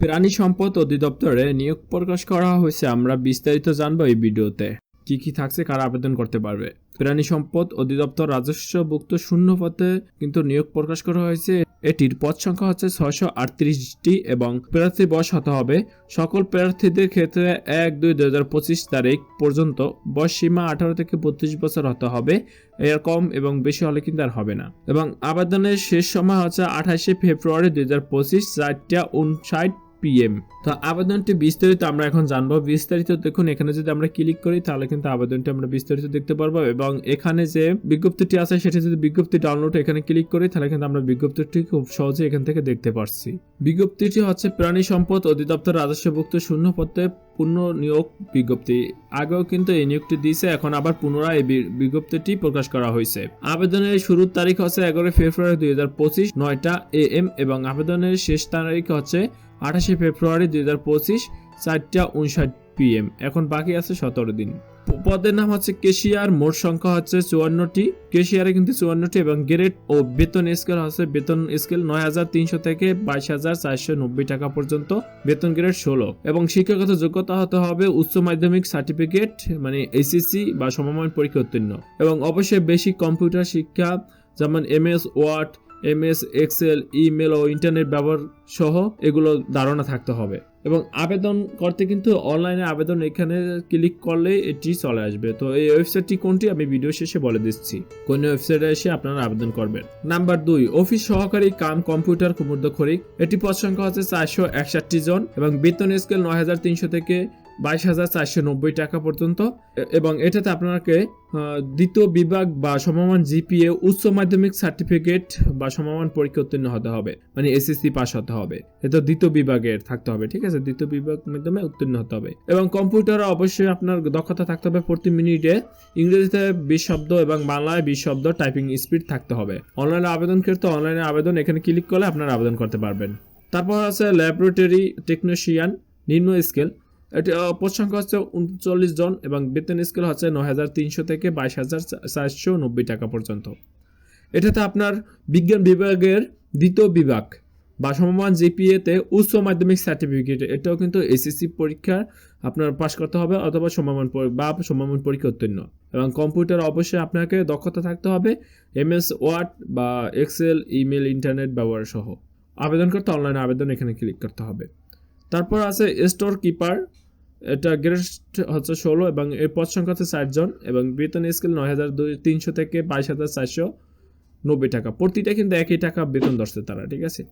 প্রাণী সম্পদ অধিদপ্তরে নিয়োগ প্রকাশ করা হয়েছে। আমরা বিস্তারিত জানব এই ভিডিওতে। কি কি থাকছে, কারা আবেদন করতে পারবে? প্রাণী সম্পদ অধিদপ্তর রাজস্বভুক্ত শূন্য পথে কিন্তু নিয়োগ প্রকাশ করা হয়েছে। এটির পদ সংখ্যা হচ্ছে ছয়শো আটত্রিশটি এবং প্রার্থী বয়স হতে হবে সকল প্রার্থীদের ক্ষেত্রে এক দুই দুই হাজার পঁচিশ তারিখ পর্যন্ত। বয়স সীমা আঠারো থেকে বত্রিশ বছর হতে হবে। এর কম এবং বেশি হলে কিন্তু আর হবে না। এবং আবেদনের শেষ সময় হচ্ছে আঠাশে ফেব্রুয়ারি দুই হাজার পঁচিশ চারটা উনষাট পিএম তো আবেদনটি বিস্তারিত আমরা এখন জানব। বিস্তারিত দেখুন, এখানে যদি আমরা ক্লিক করি, তাহলে কিন্তু আবেদনটি আমরা বিস্তারিত দেখতে পারব এবং এখানে যে বিজ্ঞপ্তিটি আছে, সেটি যদি বিজ্ঞপ্তি ডাউনলোড এখানে ক্লিক করি, তাহলে কিন্তু আমরা বিজ্ঞপ্তিটি খুব সহজে এখান থেকে দেখতে পারছি। বিজ্ঞপ্তিটি হচ্ছে প্রাণী সম্পদ অধিদপ্তর রাজস্বভুক্ত শূন্য পদে পূর্ণ নিয়োগ বিজ্ঞপ্তি। আগেও কিন্তু এই নিয়োগটি দিয়েছে, এখন আবার পুনরায় এই বিজ্ঞপ্তিটি প্রকাশ করা হয়েছে। আবেদনের শুরুর তারিখ হচ্ছে এগারোই ফেব্রুয়ারি দুই হাজার পঁচিশ, নয়টা এ এম এবং আবেদনের শেষ তারিখ হচ্ছে আঠাশে ফেব্রুয়ারি দুই হাজার পঁচিশ চারটা উনষাট পিএম। এখন বাকি আছে সতেরো দিন। পদের নাম হচ্ছে কেশিয়ার, মোট সংখ্যা হচ্ছে চুয়ান্নটি। কেশিয়ারে কিন্তু চুয়ান্নটি এবং গ্রেড ও বেতন স্কেল হচ্ছে বেতন স্কেল নয় হাজার তিনশো থেকে বাইশ হাজার চারশো নব্বই টাকা পর্যন্ত, বেতন গ্রেড ষোলো। এবং শিক্ষাগত যোগ্যতা হতে হবে উচ্চ মাধ্যমিক সার্টিফিকেট মানে এসএসসি বা সমমান পরীক্ষা উত্তীর্ণ। এবং অবশ্যই বেসিক কম্পিউটার শিক্ষা, যেমন M S word M S excel, email ও ইন্টারনেট ব্যবহার সহ এগুলো ধারণা থাকতে হবে। এবং আবেদন করতে কিন্তু অনলাইনে আবেদন এখানে ক্লিক করলে এটি চলে আসবে। তো এই ওয়েবসাইটটি কোনটি আমি ভিডিও শেষে বলে দিচ্ছি। কোন ওয়েবসাইটে এসে আপনারা আবেদন করবেন। নাম্বার দুই, অফিস সহকারী কাম কম্পিউটার কুমুদ্দখরিক এটি পদ সংখ্যা হচ্ছে চারশো একষট্টি জন এবং বেতন স্কেল নয় হাজার তিনশো থেকে বাইশ হাজার চারশো নব্বই টাকা পর্যন্ত। এবং এটাতে আপনাকে দ্বিতীয় বিভাগ বা সমমান জিপিএ, উচ্চ মাধ্যমিক সার্টিফিকেট বা সমমান পরীক্ষা উত্তীর্ণ হতে হবে। মানে এসএসসি পাস হতে হবে। এটা দ্বিতীয় বিভাগের থাকতে হবে, ঠিক আছে? দ্বিতীয় বিভাগ মাধ্যমে উত্তীর্ণ হতে হবে। এবং কম্পিউটারে অবশ্যই আপনার দক্ষতা থাকতে হবে প্রতি মিনিটে। ইংরেজিতে বিশ শব্দ এবং বাংলায় বিশ শব্দ টাইপিং স্পিড থাকতে হবে। অনলাইনে আবেদন ক্ষেত্রে অনলাইনে আবেদন, এখানে ক্লিক করলে আপনারা আবেদন করতে পারবেন। তারপর আছে ল্যাবরেটরি টেকনিশিয়ান, নিম্ন স্কেল। এটি পদ সংখ্যা হচ্ছে উনচল্লিশ জন এবং বেতন স্কেল হচ্ছে নয় হাজার তিনশো থেকে বাইশ হাজার চারশো নব্বই টাকা পর্যন্ত। এটাতে আপনার বিজ্ঞান বিভাগের দ্বিতীয় বিভাগ বা সমমান জিপিএতে উচ্চ মাধ্যমিক সার্টিফিকেট এটাও কিন্তু এসএসসি পরীক্ষা আপনার পাশ করতে হবে অথবা সমমান বা সমমান পরীক্ষা উত্তীর্ণ। এবং কম্পিউটার অবশ্যই আপনাকে দক্ষতা থাকতে হবে, এমএস, ওয়ার্ড বা এক্সেল, ইমেল, ইন্টারনেট ব্যবহার সহ আবেদন করতে অনলাইনে আবেদন এখানে ক্লিক করতে হবে। তারপর আছে স্টোর কিপার, এটা গ্রেড হচ্ছে ষোলো এবং এর পদ সংখ্যা হচ্ছে ষাটজন এবং বেতন স্কেল নয় হাজার দুই তিনশো থেকে বাইশ হাজার চারশো নব্বই টাকা। প্রতিটা কিন্তু একই টাকা বেতন ধরছে তারা, ঠিক আছে?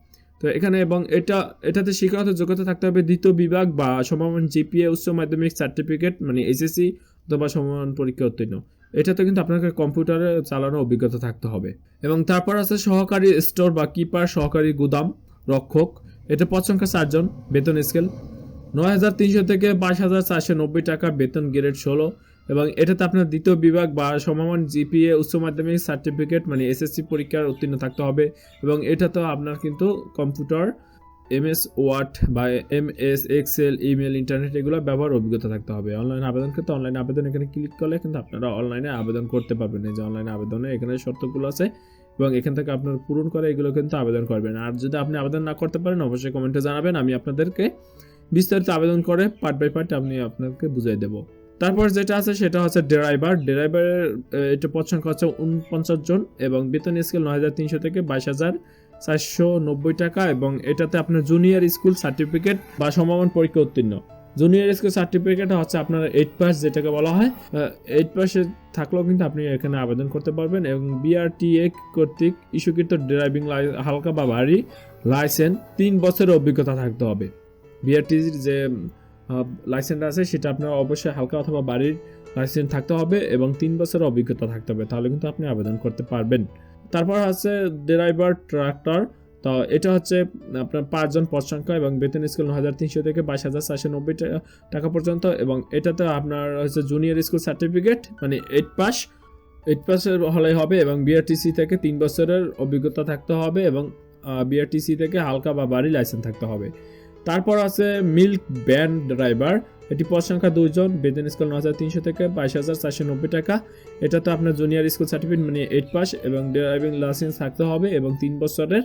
তো এখানে এবং এটা, এটাতে শিক্ষাগত যোগ্যতা থাকতে হবে দ্বিতীয় বিভাগ বা সমমান জিপিএ উচ্চ মাধ্যমিক সার্টিফিকেট মানে এসএসসি অথবা সমমান পরীক্ষা উত্তীর্ণ। এটাতে কিন্তু আপনাকে কম্পিউটারে চালানোর অভিজ্ঞতা থাকতে হবে। এবং তারপর আছে সহকারী স্টোর বা কিপার, সহকারী গুদাম, রক্ষক। এটা পদ সংখ্যা চারজন, বেতন স্কেল নয় হাজার তিনশো থেকে বাইশ হাজার চারশো নব্বই টাকা, বেতন গ্রেড ষোলো এবং এটাতে আপনার দ্বিতীয় বিভাগ বা সমমান জিপিএ উচ্চ মাধ্যমিক সার্টিফিকেট মানে এসএসসি পরীক্ষার উত্তীর্ণ থাকতে হবে এবং এটা তো আপনার কিন্তু কম্পিউটার এমএস ওয়ার্ড বা M S excel email internet এগুলো ব্যবহার অভিজ্ঞতা থাকতে হবে। অনলাইন আবেদন করতে অনলাইন আবেদন এখানে ক্লিক করলে কিন্তু আপনারা অনলাইনে আবেদন করতে পারবেন। এই যে অনলাইনে আবেদনে এখানে শর্তগুলো আছে। এবং এখান থেকে আপনার পূরণ করে, এগুলো কিন্তু আবেদন করবেন। আর যদি আপনি আবেদন না করতে পারেন, অবশ্যই কমেন্টে জানাবেন, আমি আপনাদেরকে বিস্তারিত আবেদন করে পার্ট বাই পার্ট আমি আপনাকে বুঝিয়ে দেবো। তারপর যেটা আছে, সেটা হচ্ছে ড্রাইভার। ড্রাইভারের এটা সংখ্যা হচ্ছে উনপঞ্চাশ জন এবং বেতন স্কেল নয় হাজার তিনশো থেকে বাইশ হাজার চারশো নব্বই টাকা এবং এটাতে আপনার জুনিয়র স্কুল সার্টিফিকেট বা সমমান পরীক্ষা উত্তীর্ণ। জুনিয়র স্কুল সার্টিফিকেট হচ্ছে আপনার এইট পাস যেটাকে বলা হয়। এইট পাসে থাকলেও কিন্তু আপনি এখানে আবেদন করতে পারবেন এবং বিআরটিএ কর্তৃক ইস্যুকৃত ড্রাইভিং হালকা বা ভারী লাইসেন্স তিন বছরের অভিজ্ঞতা থাকতে হবে। বিআরটির যে লাইসেন্স আছে সেটা আপনার অবশ্যই হালকা অথবা বাড়ির লাইসেন্স থাকতে হবে এবং তিন বছরের অভিজ্ঞতা থাকতে হবে, তাহলে কিন্তু আপনি আবেদন করতে পারবেন। তারপর আছে ড্রাইভার ট্রাক্টর তো এটা হচ্ছে, আপনার পাঁচজন পদ সংখ্যা এবং বেতন স্কুল ন হাজার তিনশো থেকে বাইশ হাজার চারশো নব্বই টাকা পর্যন্ত এবং এটাতে আপনার হচ্ছে জুনিয়র স্কুল সার্টিফিকেট মানে এইট পাস এইট পাসের হলেই হবে এবং বিআরটিসি থেকে তিন বছরের অভিজ্ঞতা থাকতে হবে এবং বিআরটিসি থেকে হালকা বা বাড়ি লাইসেন্স থাকতে হবে। তারপর আছে মিল্ক ব্যান ড্রাইভার এটি পদ সংখ্যা দুজন বেতন স্কুল ন হাজার তিনশো থেকে বাইশ হাজার চারশো নব্বই টাকা। এটা তো আপনার জুনিয়র স্কুল সার্টিফিকেট মানে এইট পাস এবং ড্রাইভিং লাইসেন্স থাকতে হবে এবং তিন বছরের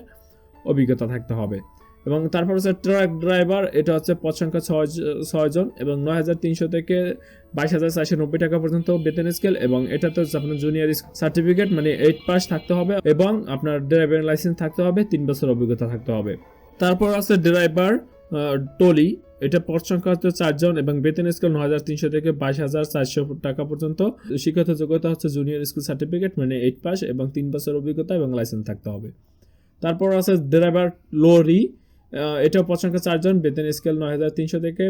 অভিজ্ঞতা থাকতে হবে। এবং তারপর হচ্ছে ট্রাক ড্রাইভার এটা হচ্ছে পদ সংখ্যা ছয় ছয়জন এবং নয় হাজার তিনশো থেকে বাইশ হাজার চারশো নব্বই টাকা পর্যন্ত বেতন স্কেল এবং এটাতে হচ্ছে আপনার জুনিয়র সার্টিফিকেট মানে এইট পাস থাকতে হবে এবং আপনার ড্রাইভিং লাইসেন্স থাকতে হবে, তিন বছর অভিজ্ঞতা থাকতে হবে। তারপর আছে ড্রাইভার টলি, এটা পদ সংখ্যা হচ্ছে চারজন এবং বেতন স্কেল ন হাজার তিনশো থেকে বাইশ হাজার চারশো টাকা পর্যন্ত। শিক্ষাগত যোগ্যতা হচ্ছে জুনিয়র স্কুল সার্টিফিকেট মানে এইট পাস এবং তিন বছর অভিজ্ঞতা এবং লাইসেন্স থাকতে হবে। তারপর আছে ড্রাইভার লরি এটাও পছন্দ চারজন বেতন স্কেল নয় হাজার তিনশো থেকে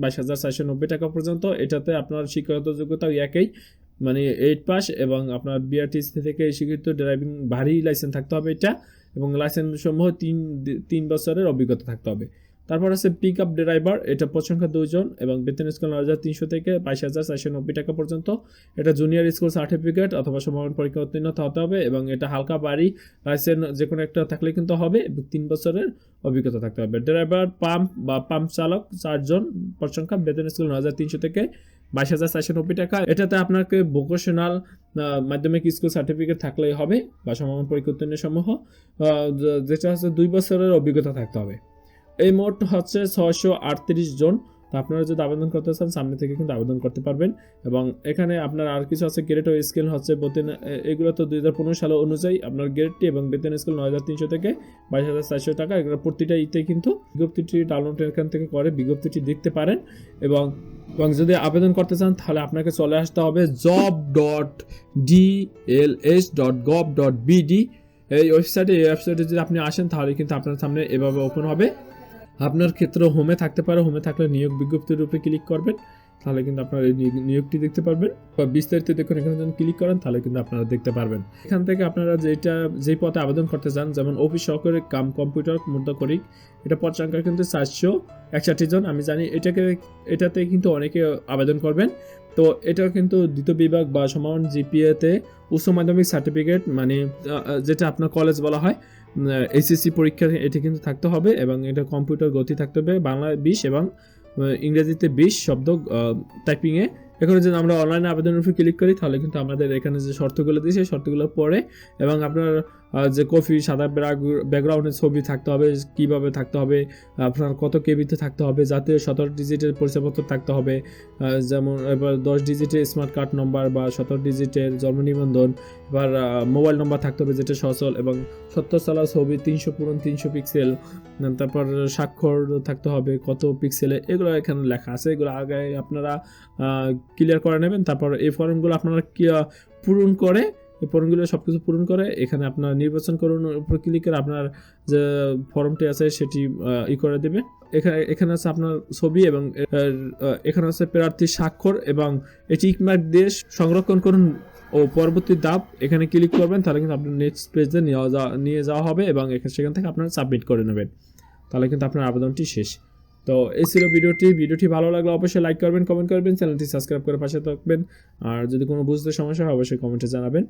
বাইশ হাজার চারশো নব্বই টাকা পর্যন্ত। এটাতে আপনার শিক্ষাগত যোগ্যতা একই মানে এইট পাস এবং আপনার বিআরটিসি থেকে স্বীকৃত ড্রাইভিং ভারী লাইসেন্স থাকতে হবে এটা, এবং লাইসেন্স সমূহ তিন তিন বছরের অভিজ্ঞতা থাকতে হবে। তারপর আছে পিক আপ ড্রাইভার এটা পদ সংখ্যা দুইজন এবং বেতন স্কেল নয় হাজার তিনশো থেকে বাইশ হাজার চারশো নব্বই টাকা পর্যন্ত। এটা জুনিয়র স্কুল সার্টিফিকেট অথবা সমান পরীক্ষা উত্তীর্ণ হতে হবে এবং এটা হালকা বাড়ি লাইসেন্স যে কোনো একটা থাকলে কিন্তু হবে তিন বছরের অভিজ্ঞতা থাকতে হবে। ড্রাইভার পাম্প বা পাম্প চালক চারজন পদ সংখ্যা বেতন স্কুল নয় হাজার তিনশো থেকে বাইশ হাজার চারশো নব্বই টাকা। এটাতে আপনাকে ভোকেশনাল মাধ্যমিক স্কুল সার্টিফিকেট থাকলেই হবে বা সমান পরীক্ষা উত্তীর্ণ সমূহ যেটা হচ্ছে দুই বছরের অভিজ্ঞতা থাকতে হবে। এই মোট হচ্ছে ছয়শো আটত্রিশ জন। তো আপনারা যদি আবেদন করতে চান, সামনে থেকে কিন্তু আবেদন করতে পারবেন। এবং এখানে আপনার আর কিছু আছে গ্রেড ও স্কেল হচ্ছে বেতন এগুলো তো দুই হাজার পনেরো সাল অনুযায়ী আপনার গ্রেডটি এবং বেতন স্কেল নয় হাজার তিনশো থেকে বাইশ হাজার চারশো টাকা। এগুলো প্রতিটা ইতে কিন্তু বিজ্ঞপ্তিটি ডাউনলোড এখান থেকে করে বিজ্ঞপ্তিটি দেখতে পারেন। এবং এবং যদি আবেদন করতে চান, তাহলে আপনাকে চলে আসতে হবে job dot DLS dot gov dot BD এই ওয়েবসাইটে এই ওয়েবসাইটে যদি আপনি আসেন, তাহলে কিন্তু আপনার সামনে এভাবে ওপেন হবে। আপনার ক্ষেত্রে হোমে থাকতে পারে। হোমে থাকলে নিয়োগ বিজ্ঞপ্তির রূপে ক্লিক করবেন। তাহলে কিন্তু আপনারা এই নিয়োগটি দেখতে পারবেন বা বিস্তারিত দেখুন, এখানে যখন ক্লিক করেন, তাহলে কিন্তু আপনারা দেখতে পারবেন। এখান থেকে আপনারা যেটা যেই পথে আবেদন করতে চান, যেমন অফিস সহকারী কাম কম্পিউটার মুদ্রা করি এটা পদ সংখ্যা কিন্তু চারশো একষট্টি জন। আমি জানি এটাকে এটাতে কিন্তু অনেকে আবেদন করবেন। তো এটা কিন্তু দ্বিতীয় বিভাগ বা সমান জিপিএতে উচ্চ মাধ্যমিক সার্টিফিকেট মানে যেটা আপনার কলেজ বলা হয় এইচএসসি পরীক্ষা এটি কিন্তু থাকতে হবে এবং এটা কম্পিউটার গতি থাকতে হবে, বাংলা, বিশ এবং ইংরেজিতে বিশ শব্দ টাইপিংয়ে এখানে যদি আমরা অনলাইনে আবেদনের উপর ক্লিক করি, তাহলে কিন্তু আমাদের এখানে যে শর্তগুলো দিয়েছে, সেই শর্তগুলো পড়ে এবং আপনার যে কফি সাদা ব্যাকগ্রাউন্ডের ছবি থাকতে হবে, কীভাবে থাকতে হবে, আপনার কত কেবিতে থাকতে হবে, জাতীয় সতেরো ডিজিটের পরিচয়পত্র থাকতে হবে যেমন এবার দশ ডিজিটের স্মার্ট কার্ড নম্বর বা সতেরো ডিজিটের জন্ম নিবন্ধন, এবার মোবাইল নম্বর থাকতে হবে যেটা সচল, এবং সত্তর সালা ছবি তিনশো পুরন তিনশো পিক্সেল তারপর স্বাক্ষর থাকতে হবে কত পিক্সেলে এগুলো এখানে লেখা আছে, এগুলো আগে আপনারা ক্লিয়ার করে নেবেন। তারপর এই ফর্মগুলো আপনারা পূরণ করে, এই ফর্মগুলো সব কিছু পূরণ করে, এখানে আপনার নির্বাচন করুন, উপর ক্লিক করে আপনার যে ফর্মটি আছে সেটি ই করে দেবেন এখানে এখানে আছে আপনার ছবি এবং এখানে আছে প্রার্থীর স্বাক্ষর এবং এই টিক মার্ক দিয়ে সংরক্ষণ করুন। ও পরবর্তী ধাপ, এখানে ক্লিক করবেন, তাহলে কিন্তু আপনার নেক্সট পেজে নিয়ে যাওয়া নিয়ে যাওয়া হবে এবং এখানে, সেখান থেকে আপনারা সাবমিট করে নেবেন। তাহলে কিন্তু আপনার আবেদনটি শেষ। তো এই ছিল ভিডিওটি। ভিডিওটি ভালো লাগলে অবশ্যই লাইক করবেন কমেন্ট করবেন, চ্যানেলটি সাবস্ক্রাইব করে পাশে থাকবেন। আর যদি কোনো বুঝতে সমস্যা হয়, অবশ্যই কমেন্টে জানাবেন।